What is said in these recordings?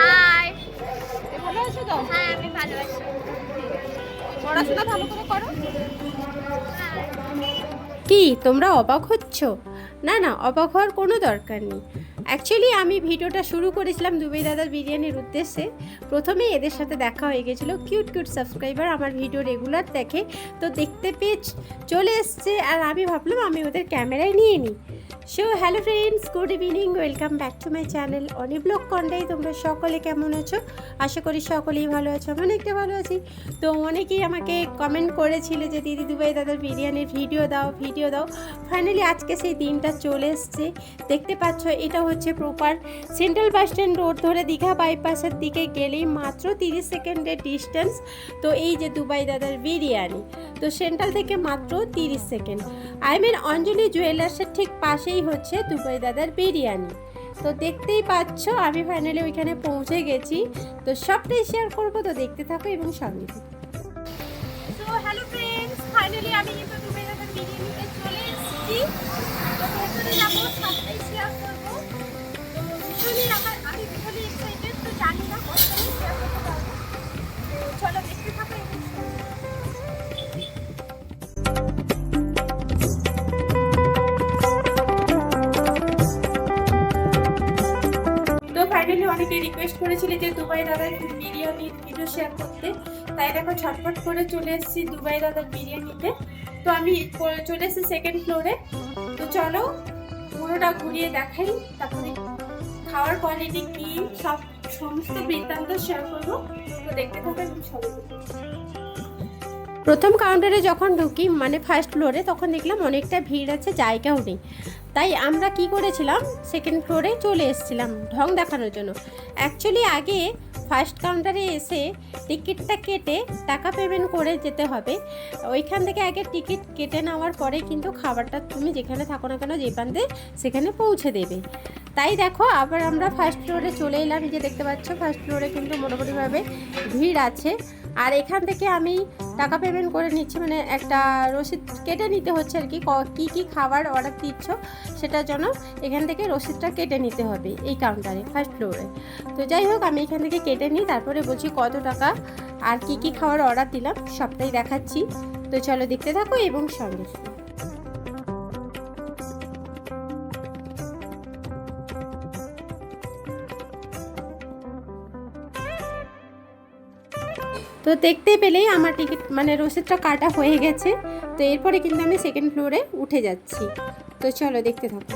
High ভালো আছো তো হ্যাঁ আমি ভালো আছি। পড়াশোনা ভালো করে করো? কি তোমরা অবাক হচ্ছ? না না অবাক হওয়ার কোনো দরকার নেই। অ্যাকচুয়ালি আমি ভিডিওটা শুরু করেছিলাম দুবাই দাদার বিরিয়ানির উদ্দেশ্যে। প্রথমেই এদের সাথে দেখা হয়ে গেছিল। কিউট কিউট সাবস্ক্রাইবার আমার ভিডিও রেগুলার দেখে তো দেখতে পেয়ে চলে এসছে। আর আমি ভাবলাম আমি ওদের ক্যামেরায় নিয়ে নিই। So hello friends good evening welcome back to my channel অনিব্লগ কন্ডাই তোমরা সকলে কেমন আছো? আশা করি সকলেই ভালো আছো, আমি অনেকটা ভালো আছি। তো অনেকেই আমাকে কমেন্ট করেছিলে যে, দিদি দুবাই দাদার বিরিয়ানির ভিডিও দাও ভিডিও দাও। ফাইনালি আজকে সেই দিনটা চলে এসছে। দেখতে পাচ্ছ, এটা হচ্ছে proper central bus stand road ধরে দীঘা বাইপাসের দিকে গেলেই মাত্র তিরিশ সেকেন্ডের ডিস্টেন্স তো এই যে দুবাই দাদার বিরিয়ানি, তো সেন্ট্রাল থেকে মাত্র তিরিশ সেকেন্ড। আই মিন অঞ্জলি জুয়েলার্সের ঠিক পাশেই হচ্ছে দুবাই দাদার বিরিয়ানি। তো দেখতেই পাচ্ছ, আমি ফাইনালি ওইখানে পৌঁছে গেছি। তো সবটাই শেয়ার করব, তো দেখতে থাকো এবং সঙ্গে তো আমি করব। ভীষণই এক্সাইটেড তো জানি না কতটাই শেয়ার করতে রিকোয়েস্ট করেছিলে যে দুবাই দাদার বিরিয়ানি ভিডিও শেয়ার করতে, তাই দেখো ছটফট করে চলে এসেছি দুবাই দাদার বিরিয়ানিতে। তো আমি চলে এসেছি সেকেন্ড ফ্লোরে তো চলো, পুরোটা ঘুরিয়ে দেখাই, তারপরে খাওয়ার কোয়ালিটি কী, সব সমস্ত বৃত্তান্ত শেয়ার করব। তো দেখতে থাকেন সবাই প্রথম কাউন্টারে যখন ঢুকি মানে ফার্স্ট ফ্লোরে তখন দেখলাম অনেকটা ভিড় আছে, জায়গাও নেই। তাই আমরা কি করেছিলাম সেকেন্ড ফ্লোরে চলে এসেছিলাম, ঢং দেখানোর জন্য। অ্যাকচুয়ালি আগে ফার্স্ট কাউন্টারে এসে টিকিটটা কেটে টাকা পেমেন্ট করে যেতে হবে। ওইখান থেকে আগে টিকিট কেটে নেওয়ার পরে কিন্তু খাবারটা তুমি যেখানে থাকো না কেন, যে প্রান্তে, সেখানে পৌঁছে দেবে। তাই দেখো, আবার আমরা ফার্স্ট ফ্লোরে চলে এলাম। যে দেখতে পাচ্ছ ফার্স্ট ফ্লোরে কিন্তু মোটামুটিভাবে ভিড় আছে। আর এখান থেকে আমি টাকা পেমেন্ট করে নিচ্ছি মানে একটা রসিদ কেটে নিতে হচ্ছে আর কি, কী কী খাবার অর্ডার দিচ্ছ সেটার জন্য এখান থেকে রসিদটা কেটে নিতে হবে এই কাউন্টারে ফার্স্ট ফ্লোরে তো যাই হোক, আমি এখান থেকে কেটে নিই, তারপরে বলছি কত টাকা আর কি কি খাবার অর্ডার দিলাম, সবটাই দেখাচ্ছি। তো চলো দেখতে থাকো এবং সঙ্গে তো দেখতে পেলেই আমার টিকিট মানে রসিদটা কাটা হয়ে গেছে। তো এরপরে কিন্তু আমি সেকেন্ড ফ্লোরে উঠে যাচ্ছি। তো চলো দেখতে থাকো।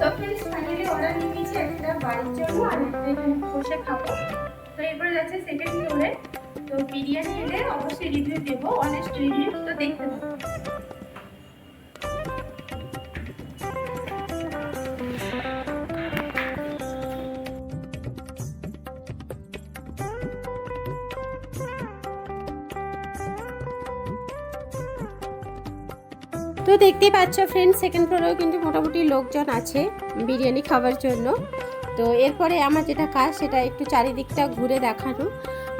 তো ফ্রেন্ডস যাচ্ছে সেকেন্ড ফ্লোরে তো বিরিয়ানি এলে অবশ্যই রিভিউ দেবো অনেস্ট রিভিউ তো দেখতে থাকো। তো দেখতেই পাচ্ছ ফ্রেন্ড সেকেন্ড ফ্লোরেও কিন্তু মোটামুটি লোকজন আছে বিরিয়ানি খাওয়ার জন্য। তো এরপরে আমার যেটা কাজ, সেটা একটু চারিদিকটা ঘুরে দেখানো।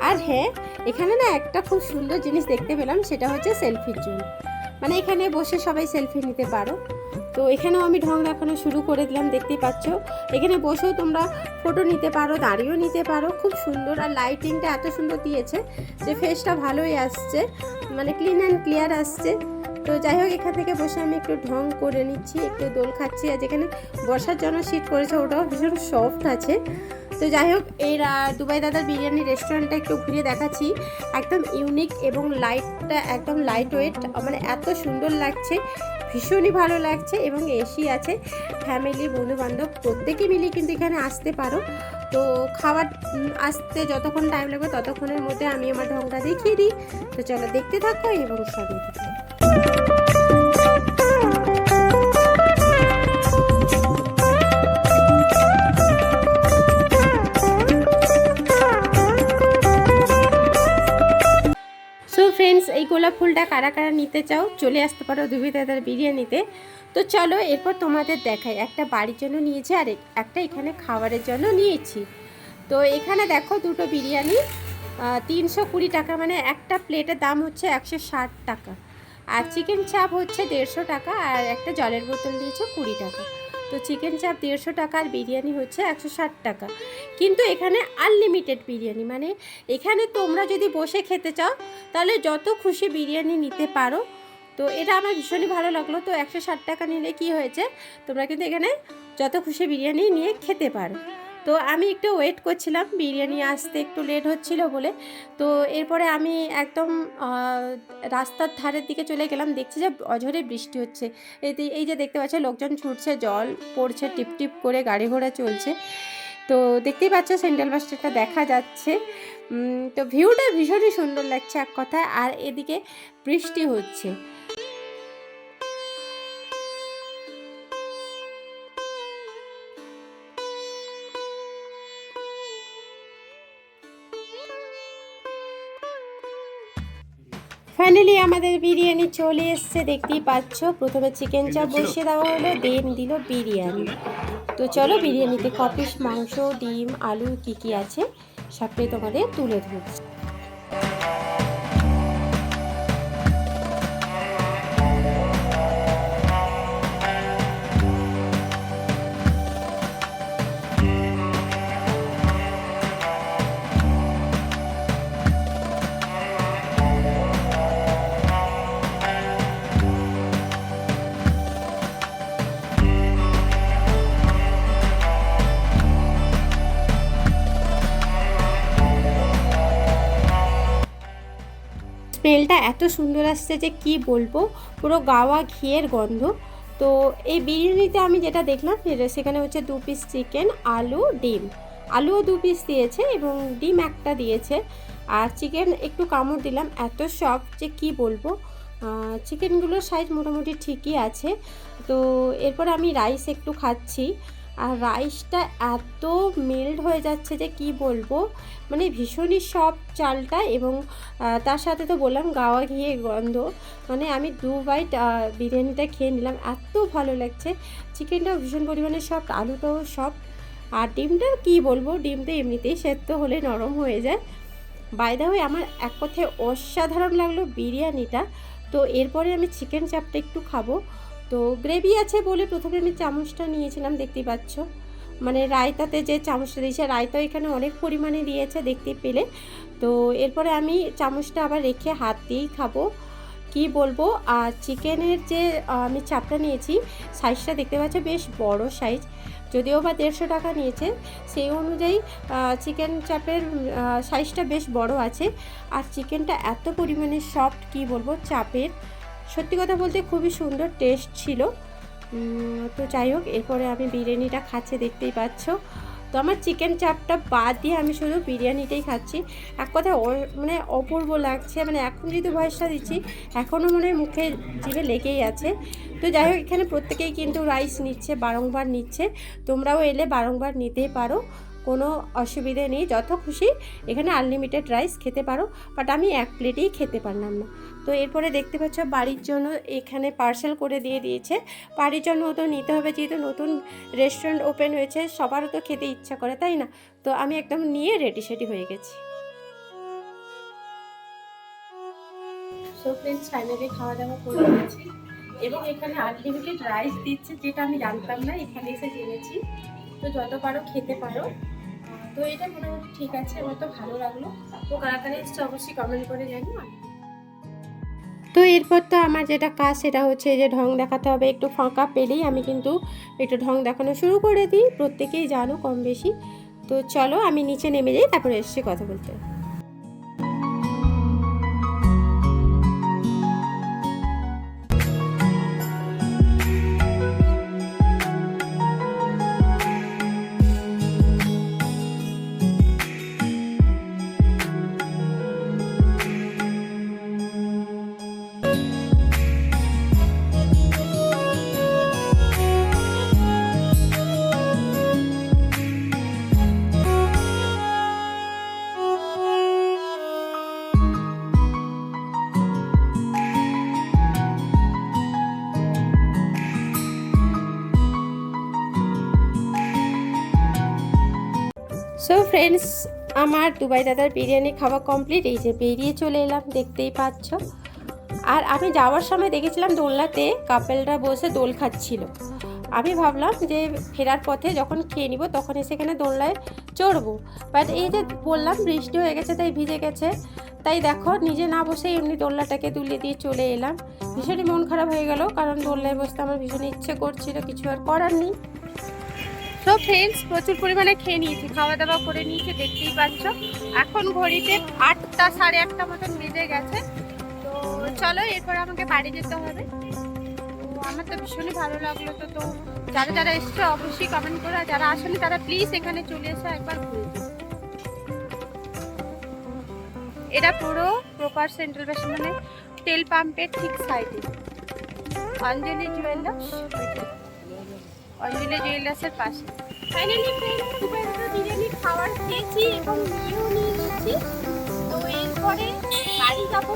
আর হ্যাঁ এখানে না একটা খুব সুন্দর জিনিস দেখতে পেলাম, সেটা হচ্ছে সেলফির জন্য। মানে এখানে বসে সবাই সেলফি নিতে পারো। তো এখানেও আমি ঢং দেখানো শুরু করে দিলাম, দেখতেই পাচ্ছ। এখানে বসেও তোমরা ফটো নিতে পারো, দাঁড়িয়েও নিতে পারো। খুব সুন্দর আর লাইটিংটা এত সুন্দর দিয়েছে যে ফেসটা ভালোই আসছে। মানে ক্লিন অ্যান্ড ক্লিয়ার আসছে। তো যাই হোক, এখান থেকে বসে আমি একটু ঢং করে নিচ্ছি, একটু দোল খাচ্ছি, আর যেখানে বসার জন্য সিট করেছে, ওটাও ভীষণ সফট আছে। তো যাই হোক, এই দুবাই দাদার বিরিয়ানি রেস্টুরেন্টটা একটু ঘুরে দেখাচ্ছি। একদম ইউনিক এবং লাইটটা একদম লাইট ওয়েট মানে এত সুন্দর লাগছে, ভীষণই ভালো লাগছে এবং এসি আছে। ফ্যামিলি বন্ধু বান্ধব প্রত্যেকে মিলে কিন্তু এখানে আসতে পারো। তো খাবার আসতে যতক্ষণ টাইম লাগবে, ততক্ষণের মধ্যে আমি আমার ঢংটা দেখিয়ে দিই। তো চলো দেখতে থাকো এবং সঙ্গে থাকো। এই গোলাপ ফুলটা কারা কারা নিতে চাও চলে আসতে পারো দুবি দাদার বিরিয়ানিতে। তো চলো এরপর তোমাদের দেখাই। একটা বাড়ির জন্য নিয়েছি আর একটা এখানে খাবারের জন্য নিয়েছি। তো এখানে দেখো দুটো বিরিয়ানি তিনশো কুড়ি টাকা মানে একটা প্লেটের দাম হচ্ছে একশো ষাট টাকা। আর চিকেন চাপ হচ্ছে দেড়শো টাকা আর একটা জলের বোতল নিয়েছে কুড়ি টাকা। তো চিকেন চাপ দেড়শো টাকার বিরিয়ানি হচ্ছে একশো ষাট টাকা। কিন্তু এখানে আনলিমিটেড বিরিয়ানি মানে এখানে তোমরা যদি বসে খেতে চাও, তাহলে যত খুশি বিরিয়ানি নিতে পারো। তো এটা আমার ভীষণই ভালো লাগল। তো একশো ষাট টাকা নিলে কি হয়েছে? তোমরা কিন্তু এখানে যত খুশি বিরিয়ানি নিয়ে খেতে পারো। তো আমি একটু ওয়েট করছিলাম, বিরিয়ানি আসতে একটু লেট হচ্ছিল বলে। তো এরপরে আমি একদম রাস্তার ধারের দিকে চলে গেলাম, দেখছি যে অঝরে বৃষ্টি হচ্ছে। এই যে- দেখতে পাচ্ছ, লোকজন ছুটছে, জল পড়ছে, টিপ টিপ করে গাড়ি ঘোড়া চলছে। তো দেখতেই পাচ্ছ সেন্ট্রাল বাস স্ট্যান্ডটা দেখা যাচ্ছে। তো ভিউটা ভীষণই সুন্দর লাগছে এক কথায়, আর এদিকে বৃষ্টি হচ্ছে। ফাইনালি আমাদের বিরিয়ানি চলে এসছে দেখতেই পাচ্ছ। প্রথমে চিকেন চাপ বসিয়ে দেওয়া হলো দেন দিল বিরিয়ানি। তো চলো বিরিয়ানিতে কপিস মাংস ডিম আলু কি কি আছে সবটাই তোমাদের তুলে ধরছি। স্মেলটা এত সুন্দর আসছে যে কি বলব? পুরো গাওয়া ঘিয়ের গন্ধ। তো এই বিরিয়ানিতে আমি যেটা দেখলাম সেখানে হচ্ছে দু পিস চিকেন আলু, ডিম। আলুও দু পিস দিয়েছে এবং ডিম একটা দিয়েছে। আর চিকেন একটু কামড় দিলাম, এত সফট যে কি বলব? চিকেনগুলোর সাইজ মোটামুটি ঠিকই আছে। তো এরপর আমি রাইস একটু খাচ্ছি। আর রাইসটা এত মেল্ট হয়ে যাচ্ছে যে কি বলব? মানে ভীষণই সফট চালটা এবং তার সাথে তো বললাম গাওয়া ঘিয়ে গন্ধ। মানে আমি দু বাইট বিরিয়ানিটা খেয়ে নিলাম। এত ভালো লাগছে। চিকেনটাও ভীষণ পরিমাণে সফট আলুটাও সফট আর ডিমটা কি বলব? ডিম তো এমনিতেই সেদ্ধ হলে নরম হয়ে যায়। বাইদা হয়ে আমার এক কথায় অসাধারণ লাগল বিরিয়ানিটা। তো এরপরে আমি চিকেন চাপটা একটু খাব। তো গ্রেভি আছে বলে প্রথমে আমি চামচটা নিয়েছিলাম, দেখতেই পাচ্ছ। মানে রায়তাতে যে চামচটা দিয়েছে রায়তা এখানে অনেক পরিমাণে দিয়েছে দেখতে পেলে। তো এরপরে আমি চামচটা আবার রেখে হাত দিয়েই খাব। কি বলব? আর চিকেনের যে আমি চাপটা নিয়েছি সাইজটা দেখতে পাচ্ছ বেশ বড় সাইজ যদিও বা দেড়শো টাকা নিয়েছে, সেই অনুযায়ী চিকেন চাপের সাইজটা বেশ বড় আছে। আর চিকেনটা এত পরিমাণে সফট কি বলব? চাপের। সত্যি কথা বলতে খুবই সুন্দর টেস্ট ছিল। তো যাই হোক, এরপরে আমি বিরিয়ানিটা খাচ্ছে, দেখতেই পাচ্ছ। তো আমার চিকেন চাপটা বাদ দিয়ে আমি শুধু বিরিয়ানিটাই খাচ্ছি। এক কথায় মানে অপূর্ব লাগছে মানে এখন যেহেতু ভয়েসটা দিচ্ছি, এখনও মনে হয় মুখে জিভে লেগেই আছে। তো যাই হোক, এখানে প্রত্যেকেই কিন্তু রাইস নিচ্ছে, বারংবার নিচ্ছে। তোমরাও এলে বারংবার নিতেই পারো, কোনো অসুবিধে নেই। যত খুশি এখানে আনলিমিটেড রাইস খেতে পারো বাট আমি এক প্লেটেই খেতে পারলাম না। তো এরপরে দেখতে পাচ্ছ বাড়ির জন্য এখানে পার্সেল করে দিয়ে দিয়েছে। বাড়ির জন্য তো নিতে হবে, যেহেতু নতুন রেস্টুরেন্ট ওপেন হয়েছে, সবারও তো খেতে ইচ্ছা করে, তাই না? তো আমি একদম নিয়ে রেডি সেডি হয়ে গেছি। সো ফ্রেন্ডস ফাইনালি খাওয়া দাওয়া করে এবং এখানে আনলিমিটেড রাইস দিচ্ছে, যেটা আমি জানতাম না, এখানে এসে জেনেছি। তো যত পারো খেতে পারো। তো এটা মোটামুটি ঠিক আছে, আমার তো ভালো লাগল। তো কারা কারা এসছে অবশ্যই কমেন্ট করে জানিও। তো এরপর তো আমার যেটা কাজ সেটা হচ্ছে যে ঢং দেখাতে হবে, একটু ফাঁকা পেলেই আমি কিন্তু একটু ঢং দেখানো শুরু করে দিই। প্রত্যেকেই জানো কম বেশি। তো চলো আমি নিচে নেমে যাই, তারপরে এসছি কথা বলতে। সো ফ্রেন্ডস আমার দুবাই দাদার বিরিয়ানি খাওয়া কমপ্লিট এই যে বেরিয়ে চলে এলাম, দেখতেই পাচ্ছ। আর আমি যাওয়ার সময় দেখেছিলাম দোলনাতে কাপেলরা বসে দোল খাচ্ছিল। আমি ভাবলাম যে ফেরার পথে যখন খেয়ে নিব, তখন সেখানে দোলনায় চড়বো। বাট এই যে বললাম, বৃষ্টি হয়ে গেছে, তাই ভিজে গেছে। তাই দেখো, নিজে না বসে এমনি দোলনাটাকে তুলে দিয়ে চলে এলাম। ভীষণই মন খারাপ হয়ে গেল, কারণ দোলনায় বসতে আমার ভীষণ ইচ্ছে করছিল, কিছু আর করার নেই। তো ফ্রেন্ডস প্রচুর পরিমাণে খেয়ে নিয়েছি খাওয়া দাওয়া করে নিয়েছি, দেখতেই পাচ্ছ। এখন ঘড়িতে আটটা সাড়ে আটটা মতন বেজে গেছে। তো চলো, এরপর আমাকে বাড়ি যেতে হবে। আমার তো ভীষণই ভালো লাগল। তো তো যারা যারা এসছো, অবশ্যই কমেন্ট করো। যারা আসেনি, তারা প্লিজ এখানে চলে এসো, একবার ঘুরে এটা পুরো প্রপার সেন্ট্রাল বেশন মানে তেল পাম্পের ঠিক সাইডে অঞ্জলি জুয়েলার্স অঞ্জলি জুয়েলার্সের পাশে। ফাইনালি বিরিয়ানি খাবার খেয়েছি এবং নিয়ে তো এরপরে বাড়ি যাব।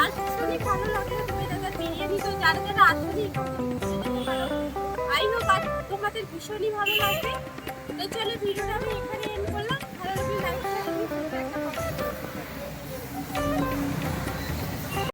আর ভীষণই ভালো লাগল তুমি দাদার বিরিয়ানি তো যারা যারা নো তোমাদের ভীষণই ভালো লাগবে। তো চলো ভিডিওটা আমি এখানে